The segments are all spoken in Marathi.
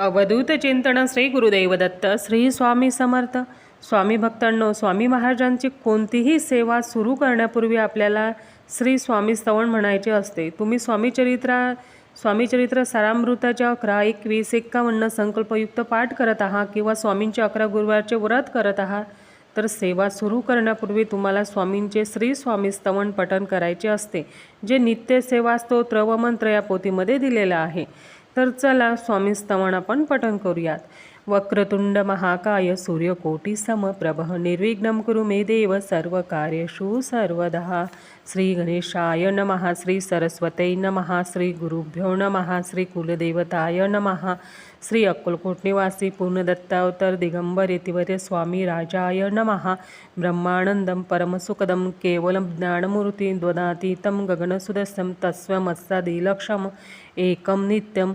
अवधूत चिंतन श्री गुरुदेव दत्त श्री स्वामी समर्थ. स्वामी भक्तांनो स्वामी महाराजांची कोणतीही सेवा सुरू करण्यापूर्वी आपल्याला श्री स्वामी स्तवण म्हणायचे असते. तुम्ही स्वामीचरित्रा स्वामीचरित्र सारामृताच्या अकरा एकवीस एक्कावन्न संकल्पयुक्त पाठ करत आहात किंवा स्वामींचे अकरा गुरुवारचे व्रत करत आहात तर सेवा सुरू करण्यापूर्वी तुम्हाला स्वामींचे श्री स्वामी स्तवन पठन करायचे असते जे नित्य सेवा स्तोत्र व मंत्र या पोथीमध्ये दिलेलं आहे. तर चला स्वामी स्तवन आपण पठण करूयात. वक्रतुंड महाकाय सूर्यकोटी समप्रभ निर्विघ्नं कुरु मे देव सर्वकार्येषु सर्वदा। श्री नमः श्रीसरस्वतै नमः श्रीगुरुभ्यो नमः श्रीकुलदेवताय नमः। श्री अक्कलकोट निवासी पूर्णदत्तावतर दिगंबर स्वामी राजाय नमः। ब्रह्मानन्दं परमसुखदं केवलं ज्ञानमूर्तिं द्वदातीतं गगनसुदस्यं तस्वमस्सादिलक्षम्। एकं नित्यं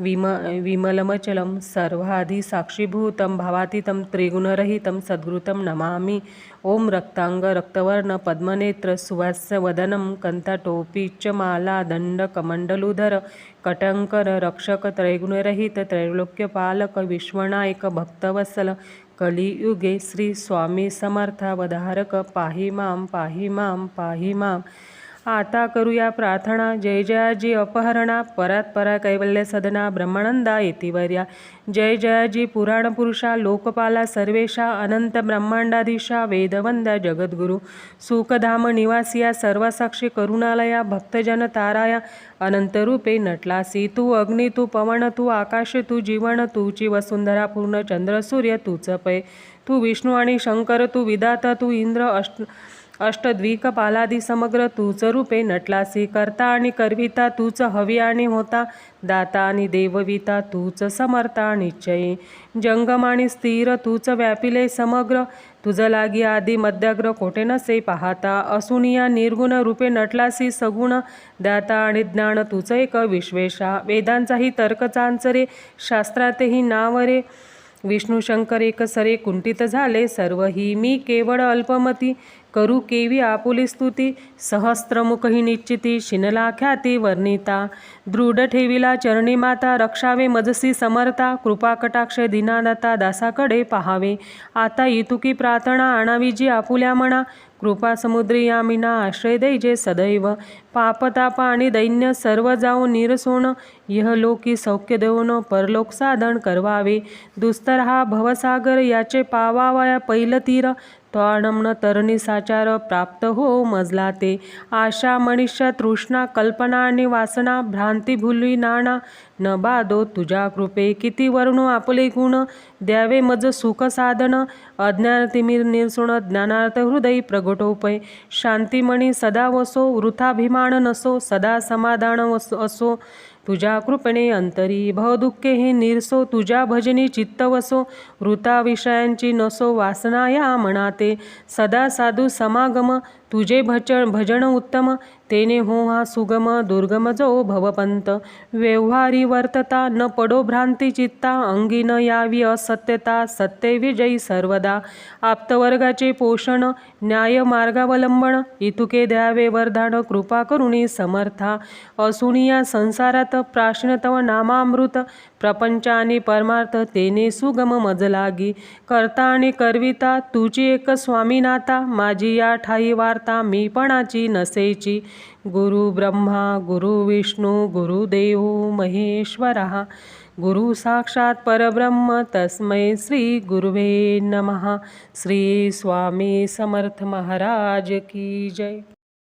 विम विमलमचलं सर्वाधि साक्षीभूतं भावातीतं त्रिगुणरहितं सद्गुरुतं नमामि। ॐ रक्तांग रक्तवर्ण पद्मनेत्र सुवास्य वदनं कन्ताटोपी च माला दण्डकमण्डलुधर कटङ्कर रक्षक त्रैगुणरहित त्रैलोक्यपालक विश्वनायक भक्तवत्सल कलियुगे श्री स्वामी समर्थावधारक पाहि मां पाहि मां पाहि मां। आता करूया प्रार्थना. जय जयाजी अपहरणा परात परा कैवल्य सदना ब्रह्मानंदा येतिवर्या जय जयाजी पुराणपुरुषा लोकपाला सर्वेशा अनंत ब्रह्मांडाधीशा वेदवंदा जगद्गुरु. सुखधाम निवासिया सर्वसाक्षी करुणालया भक्तजन ताराया. अनंतरूपे नटलासी तू अग्नि तू पवन तू आकाश तू जीवन तूची वसुंधरा पूर्ण चंद्र सूर्य तूच पै. तू विष्णू आणि शंकर तू विदाता तू इंद्र अष्ट अष्टद्विकपालादी समग्र तूच रूपे नटलासी करता आणि करविता तूच हवी आणि होता दाता आणि देवविता तूच समर्था निश्चयी. जंगम आणि स्थिर तूच व्यापिले समग्र तुझ लागी आदी मध्याग्र कोठे नसे पाहता असुनिया निर्गुण रूपे नटलासी सगुण दाता आणि ज्ञान तूच एक विश्वेशा. वेदांचाही तर्कचांचरे शास्त्रातही नाव नावरे विष्णुशंकर एक सरे कुंठित झाले. सर्व ही मी केवळ अल्पमती करू केवी आपुली स्तुती. सहस्त्रमुखही निश्चिती शिनला ख्याती वर्णिता. दृढ ठेविला चरणी माता रक्षावे मजसी समर्था. कृपा कटाक्ष दासाकडे पहावे. आता इतुकी प्रार्थना आणावी जी आपुल्या म्हणा कृपा समुद्री यामिना आश्रय दैजे सदैव. पापताप आणि दैन्य सर्व जाऊन निरसोन इहलोकी सौख्य देऊन परलोक साधन करवावे. दुस्तर हा भवसागर याचे पावावया पैल तीर. त्वाणमन तरणी साचार प्राप्त हो मजला ते आशा मनुष्य तृष्णा कल्पना आणि वासना भ्रांती भुलवी नाणा. न बादो तुझ्या कृपे किती वर्णो आपले गुण. द्यावे मज सुख साधन. अज्ञान तिमिर ज्ञानार्थ हृदय प्रगटोपय. शांतिमणी सदा वसो वृथाभिमान नसो सदा समाधान वसो असो. तुझ्या कृपेने अंतरी भवदुःखे हे निरसो तुझ्या भजनी चित्त वसो वृता विषयांची नसो वासना या मनाते. सदा साधू समागम तुझे भजन भजन उत्तम तेने हो हा सुगम दुर्गम जो भवपंत. व्यवहारी वर्तता न पडो भ्रांती चित्ता अंगी न यावी असत्यता सत्य विजयी सर्वदा. आप्तवर्गाचे पोषण न्याय मार्गावलंबन इतुके द्यावे वरदान कृपा करुणी समर्था. असुनिया संसारात प्राश्नतव नामामृत प्रपंच आणि परमार्थ तेने सुगम मज लागी करता आणि करविता तुझी एक स्वामीनाथा माझी या ठाई वार्ता. मीपणाची नसेची. गुरु ब्रह्मा गुरु विष्णू गुरुदेव महेश्वरः गुरु साक्षात परब्रह्म तस्मै श्री गुरुवे नमः. श्री स्वामी समर्थ महाराज की जय.